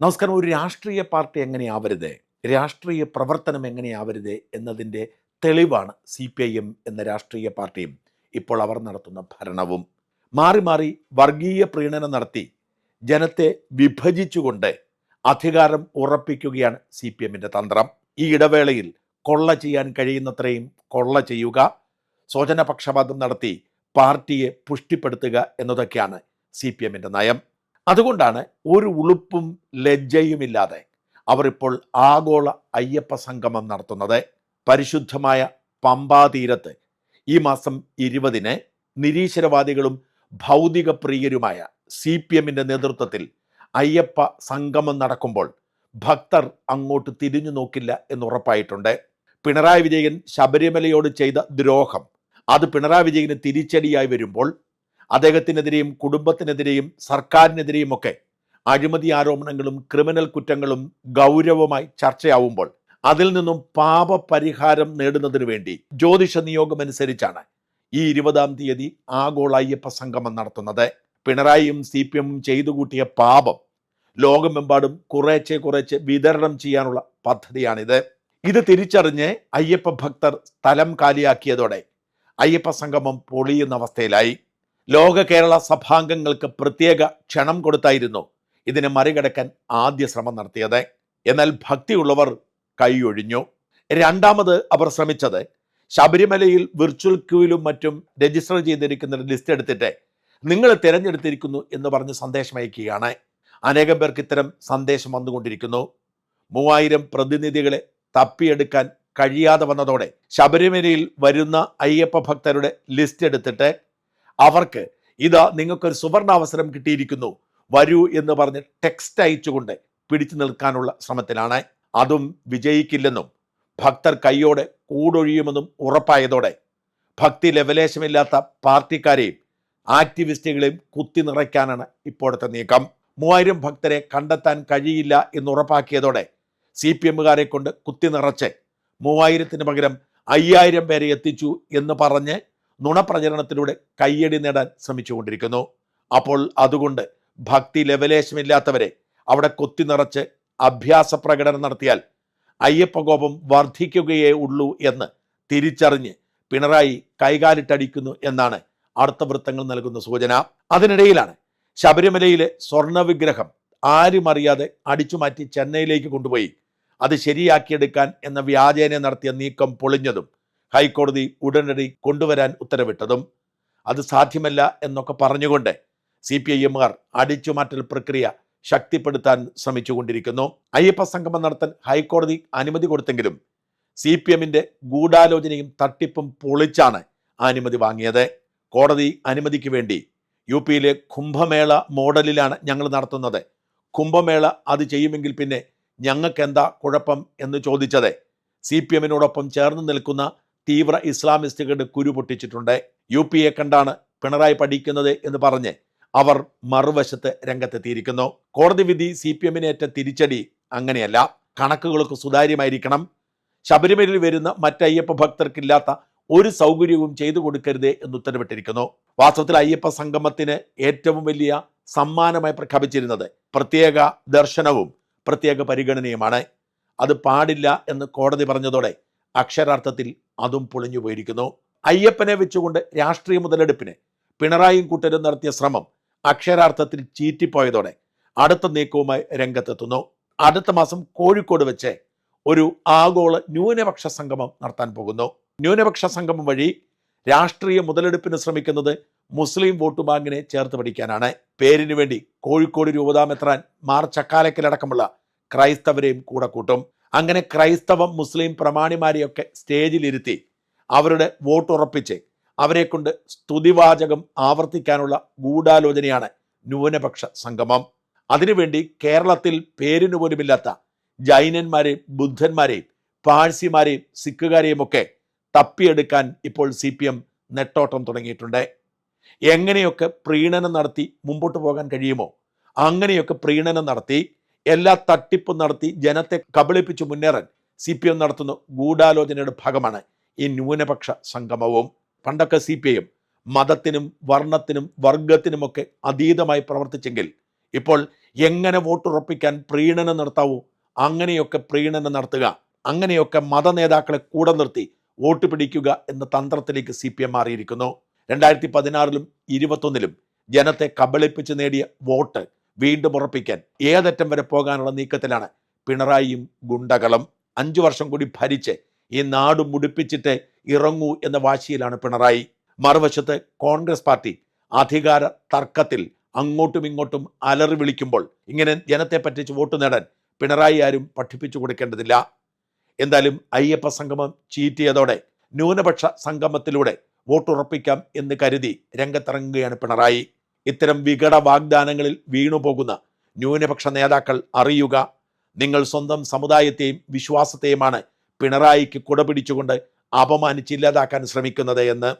നമസ്കാരം. ഒരു രാഷ്ട്രീയ പാർട്ടി എങ്ങനെയാവരുത്? രാഷ്ട്രീയ പ്രവർത്തനം എങ്ങനെയാവരുത് എന്നതിന്റെ തെളിവാണ് സി പി ഐ എം എന്ന രാഷ്ട്രീയ പാർട്ടിയും. ഇപ്പോൾ അവർ നടത്തുന്ന ഭരണവും. മാറി മാറി വർഗീയ പ്രീണനം നടത്തി. ജനത്തെ വിഭജിച്ചുകൊണ്ട് അധികാരം ഉറപ്പിക്കുകയാണ് സി പി എമ്മിന്റെ തന്ത്രം. ഈ ഇടവേളയിൽ കൊള്ള ചെയ്യാൻ കഴിയുന്നത്രയും കൊള്ള ചെയ്യുക. സ്വജനപക്ഷപാതം നടത്തി പാർട്ടിയെ പുഷ്ടിപ്പെടുത്തുക എന്നതൊക്കെയാണ് സി പി എമ്മിന്റെ നയം. അതുകൊണ്ടാണ് ഒരു ഉളുപ്പും ലജ്ജയുമില്ലാതെ അവർ ഇപ്പോൾ ആഗോള അയ്യപ്പ സംഗമം നടത്തുന്നത്. പരിശുദ്ധമായ പമ്പാതീരത്ത് ഈ മാസം ഇരുപതിന് നിരീശ്വരവാദികളും ഭൗതിക പ്രിയരുമായ സി പി എമ്മിന്റെ നേതൃത്വത്തിൽ അയ്യപ്പ സംഗമം നടക്കുമ്പോൾ ഭക്തർ അങ്ങോട്ട് തിരിഞ്ഞു നോക്കില്ല എന്ന് ഉറപ്പായിട്ടുണ്ട്. പിണറായി വിജയൻ ശബരിമലയോട് ചെയ്ത ദ്രോഹം. അത് പിണറായി വിജയന് തിരിച്ചടിയായി വരുമ്പോൾ അദ്ദേഹത്തിനെതിരെയും കുടുംബത്തിനെതിരെയും സർക്കാരിനെതിരെയും ഒക്കെ അഴിമതി ആരോപണങ്ങളും ക്രിമിനൽ കുറ്റങ്ങളും ഗൗരവമായി ചർച്ചയാവുമ്പോൾ അതിൽ നിന്നും പാപപരിഹാരം നേടുന്നതിനു വേണ്ടി ജ്യോതിഷ നിയോഗമനുസരിച്ചാണ് ഈ ഇരുപതാം തീയതി ആഗോള അയ്യപ്പ സംഗമം നടത്തുന്നത്. പിണറായിയും സി പി എമ്മും ചെയ്തു കൂട്ടിയ പാപം ലോകമെമ്പാടും കുറേച്ചെ കുറേച്ചെ വിതരണം ചെയ്യാനുള്ള പദ്ധതിയാണിത്. ഇത് തിരിച്ചറിഞ്ഞ് അയ്യപ്പ ഭക്തർ സ്ഥലം കാലിയാക്കിയതോടെ അയ്യപ്പ സംഗമം പൊളിയുന്ന അവസ്ഥയിലായി. ലോക കേരള സഭാംഗങ്ങൾക്ക് പ്രത്യേക ക്ഷണം കൊടുത്തായിരുന്നു ഇതിനെ മറികടക്കാൻ ആദ്യ ശ്രമം നടത്തിയത്. എന്നാൽ ഭക്തിയുള്ളവർ കൈയൊഴിഞ്ഞു. രണ്ടാമത് അവർ ശ്രമിച്ചത് ശബരിമലയിൽ വിർച്വൽ ക്യൂവിലും മറ്റും രജിസ്റ്റർ ചെയ്തിരിക്കുന്ന ലിസ്റ്റ് എടുത്തിട്ട് നിങ്ങൾ തിരഞ്ഞെടുത്തിരിക്കുന്നു എന്ന് പറഞ്ഞ് സന്ദേശം അയക്കുകയാണ്. അനേകം പേർക്ക് ഇത്തരം സന്ദേശം വന്നുകൊണ്ടിരിക്കുന്നു. മൂവായിരം പ്രതിനിധികളെ തപ്പിയെടുക്കാൻ കഴിയാതെ വന്നതോടെ ശബരിമലയിൽ വരുന്ന അയ്യപ്പ ഭക്തരുടെ ലിസ്റ്റ് എടുത്തിട്ട് അവർക്ക് ഇതാ നിങ്ങൾക്കൊരു സുവർണാവസരം കിട്ടിയിരിക്കുന്നു. വരൂ എന്ന് പറഞ്ഞ് ടെക്സ്റ്റ് അയച്ചുകൊണ്ട് പിടിച്ചു നിൽക്കാനുള്ള ശ്രമത്തിലാണ്. അതും വിജയിക്കില്ലെന്നും ഭക്തർ കൈയോടെ കൂടൊഴിയുമെന്നും ഉറപ്പായതോടെ ഭക്തി ലവലേശമില്ലാത്ത പാർട്ടിക്കാരെയും ആക്ടിവിസ്റ്റുകളെയും കുത്തി നിറയ്ക്കാനാണ് ഇപ്പോഴത്തെ നീക്കം. മൂവായിരം ഭക്തരെ കണ്ടെത്താൻ കഴിയില്ല എന്ന് ഉറപ്പാക്കിയതോടെ സി പി എമ്മുകാരെ കൊണ്ട് കുത്തി നിറച്ച് മൂവായിരത്തിന് പകരം അയ്യായിരം പേരെ എത്തിച്ചു എന്ന് പറഞ്ഞ് നുണപ്രചരണത്തിലൂടെ കയ്യടി നേടാൻ ശ്രമിച്ചുകൊണ്ടിരിക്കുന്നു. അപ്പോൾ അതുകൊണ്ട് ഭക്തി ലവലേശമില്ലാത്തവരെ അവിടെ കൊത്തി നിറച്ച് അഭ്യാസ പ്രകടനം നടത്തിയാൽ അയ്യപ്പകോപം വർദ്ധിക്കുകയേ ഉള്ളൂ എന്ന് തിരിച്ചറിഞ്ഞ് പിണറായി കൈകാലിട്ടടിക്കുന്നു എന്നാണ് അടുത്ത വൃത്തങ്ങൾ നൽകുന്ന സൂചന. അതിനിടയിലാണ് ശബരിമലയിലെ സ്വർണ വിഗ്രഹം ആരും അറിയാതെ അടിച്ചുമാറ്റി ചെന്നൈയിലേക്ക് കൊണ്ടുപോയി. അത് ശരിയാക്കിയെടുക്കാൻ എന്ന വ്യാജേന നടത്തിയ നീക്കം പൊളിഞ്ഞതും ഹൈക്കോടതി ഉടനടി കൊണ്ടുവരാൻ ഉത്തരവിട്ടതും അത് സാധ്യമല്ല എന്നൊക്കെ പറഞ്ഞുകൊണ്ട് സി പി ഐ എമ്മുകാർ അടിച്ചുമാറ്റൽ പ്രക്രിയ ശക്തിപ്പെടുത്താൻ ശ്രമിച്ചുകൊണ്ടിരിക്കുന്നു. അയ്യപ്പ സംഗമം നടത്താൻ ഹൈക്കോടതി അനുമതി കൊടുത്തെങ്കിലും സി പി എമ്മിന്റെ ഗൂഢാലോചനയും തട്ടിപ്പും പൊളിച്ചാണ് അനുമതി വാങ്ങിയത്. കോടതി അനുമതിക്ക് വേണ്ടി യു പിയിലെ കുംഭമേള മോഡലിലാണ് ഞങ്ങൾ നടത്തുന്നത്. കുംഭമേള അത് ചെയ്യുമെങ്കിൽ പിന്നെ ഞങ്ങൾക്ക് എന്താ കുഴപ്പം എന്ന് ചോദിച്ചത്? സി പി എമ്മിനോടൊപ്പം ചേർന്ന് നിൽക്കുന്ന തീവ്ര ഇസ്ലാമിസ്റ്റുകളുടെ കുരു പൊട്ടിച്ചിട്ടുണ്ട്. യു പി എ കണ്ടാണ് പിണറായി പഠിക്കുന്നത് എന്ന് പറഞ്ഞ് അവർ മറുവശത്ത് രംഗത്തെത്തിയിരിക്കുന്നു. കോടതി വിധി സി പി എമ്മിനേറ്റ തിരിച്ചടി അങ്ങനെയല്ല. കണക്കുകൾക്ക് സുതാര്യമായിരിക്കണം. ശബരിമലയിൽ വരുന്ന മറ്റ് അയ്യപ്പ ഭക്തർക്കില്ലാത്ത ഒരു സൗകര്യവും ചെയ്തു കൊടുക്കരുതേ എന്ന് ഉത്തരവിട്ടിരിക്കുന്നു. വാസ്തവത്തിൽ അയ്യപ്പ സംഗമത്തിന് ഏറ്റവും വലിയ സമ്മാനമായി പ്രഖ്യാപിച്ചിരുന്നത് പ്രത്യേക ദർശനവും പ്രത്യേക പരിഗണനയുമാണ്. അത് പാടില്ല എന്ന് കോടതി പറഞ്ഞതോടെ അക്ഷരാർത്ഥത്തിൽ അതും പൊളിഞ്ഞു പോയിരിക്കുന്നു. അയ്യപ്പനെ വെച്ചുകൊണ്ട് രാഷ്ട്രീയ മുതലെടുപ്പിന് പിണറായിയും കൂട്ടരും നടത്തിയ ശ്രമം അക്ഷരാർത്ഥത്തിൽ ചീറ്റിപ്പോയതോടെ അടുത്ത നീക്കവുമായി രംഗത്തെത്തുന്നു. അടുത്ത മാസം കോഴിക്കോട് വെച്ച് ഒരു ആഗോള ന്യൂനപക്ഷ സംഗമം നടത്താൻ പോകുന്നു. ന്യൂനപക്ഷ സംഗമം വഴി രാഷ്ട്രീയ മുതലെടുപ്പിന് ശ്രമിക്കുന്നത് മുസ്ലിം വോട്ട് ബാങ്കിനെ ചേർത്ത് പിടിക്കാനാണ്. പേരിന് വേണ്ടി കോഴിക്കോട് രൂപതാമെത്രാൻ മാർച്ച് അക്കാലക്കലടക്കമുള്ള ക്രൈസ്തവരെയും കൂടെ കൂട്ടും. അങ്ങനെ ക്രൈസ്തവം മുസ്ലിം പ്രമാണിമാരെയൊക്കെ സ്റ്റേജിലിരുത്തി അവരുടെ വോട്ട് ഉറപ്പിച്ച് അവരെ കൊണ്ട് സ്തുതിവാചകം ആവർത്തിക്കാനുള്ള ഗൂഢാലോചനയാണ് ന്യൂനപക്ഷ സംഗമം. അതിനുവേണ്ടി കേരളത്തിൽ പേരിനു പോലുമില്ലാത്ത ജൈനന്മാരെയും ബുദ്ധന്മാരെയും പാഴ്സിമാരെയും സിഖുകാരെയും ഒക്കെ തപ്പിയെടുക്കാൻ ഇപ്പോൾ സി പി എം നെട്ടോട്ടം തുടങ്ങിയിട്ടുണ്ട്. എങ്ങനെയൊക്കെ പ്രീണനം നടത്തി മുമ്പോട്ട് പോകാൻ കഴിയുമോ അങ്ങനെയൊക്കെ പ്രീണനം നടത്തി എല്ലാ തട്ടിപ്പും നടത്തി ജനത്തെ കബളിപ്പിച്ച് മുന്നേറാൻ സി പി എം നടത്തുന്ന ഗൂഢാലോചനയുടെ ഭാഗമാണ് ഈ ന്യൂനപക്ഷ സംഗമവും. പണ്ടൊക്കെ സി പി ഐ മതത്തിനും വർണത്തിനും വർഗത്തിനുമൊക്കെ അതീതമായി പ്രവർത്തിച്ചെങ്കിൽ ഇപ്പോൾ എങ്ങനെ വോട്ടുറപ്പിക്കാൻ പ്രീണനം നടത്താവൂ? അങ്ങനെയൊക്കെ പ്രീണനം നടത്തുക അങ്ങനെയൊക്കെ മത നേതാക്കളെ കൂടെ നിർത്തി വോട്ട് പിടിക്കുക എന്ന തന്ത്രത്തിലേക്ക് സി പി എം മാറിയിരിക്കുന്നു. രണ്ടായിരത്തി പതിനാറിലും ഇരുപത്തൊന്നിലും ജനത്തെ കബളിപ്പിച്ച് നേടിയ വോട്ട് വീണ്ടും ഉറപ്പിക്കാൻ ഏതറ്റം വരെ പോകാനുള്ള നീക്കത്തിലാണ്. പിണറായിയും ഗുണ്ടകളും അഞ്ചു വർഷം കൂടി ഭരിച്ച് ഈ നാട് മുടിപ്പിച്ചിട്ട് ഇറങ്ങൂ എന്ന വാശിയിലാണ് പിണറായി. മറുവശത്ത് കോൺഗ്രസ് പാർട്ടി അധികാര തർക്കത്തിൽ അങ്ങോട്ടും ഇങ്ങോട്ടും അലറി വിളിക്കുമ്പോൾ ഇങ്ങനെ ജനത്തെ പറ്റിച്ച് വോട്ട് നേടാൻ പിണറായി ആരും പഠിപ്പിച്ചു കൊടുക്കേണ്ടതില്ല. എന്തായാലും അയ്യപ്പ സംഗമം ചീറ്റിയതോടെ ന്യൂനപക്ഷ സംഗമത്തിലൂടെ വോട്ടുറപ്പിക്കാം എന്ന് കരുതി രംഗത്തിറങ്ങുകയാണ് പിണറായി. ഇത്തരം വികട വാഗ്ദാനങ്ങളിൽ വീണുപോകുന്ന ന്യൂനപക്ഷ നേതാക്കൾ അറിയുക. നിങ്ങൾ സ്വന്തം സമുദായത്തെയും വിശ്വാസത്തെയുമാണ് പിണറായിക്ക് കുടപിടിച്ചുകൊണ്ട് അപമാനിച്ചില്ലാതാക്കാൻ ശ്രമിക്കുന്നത് എന്ന്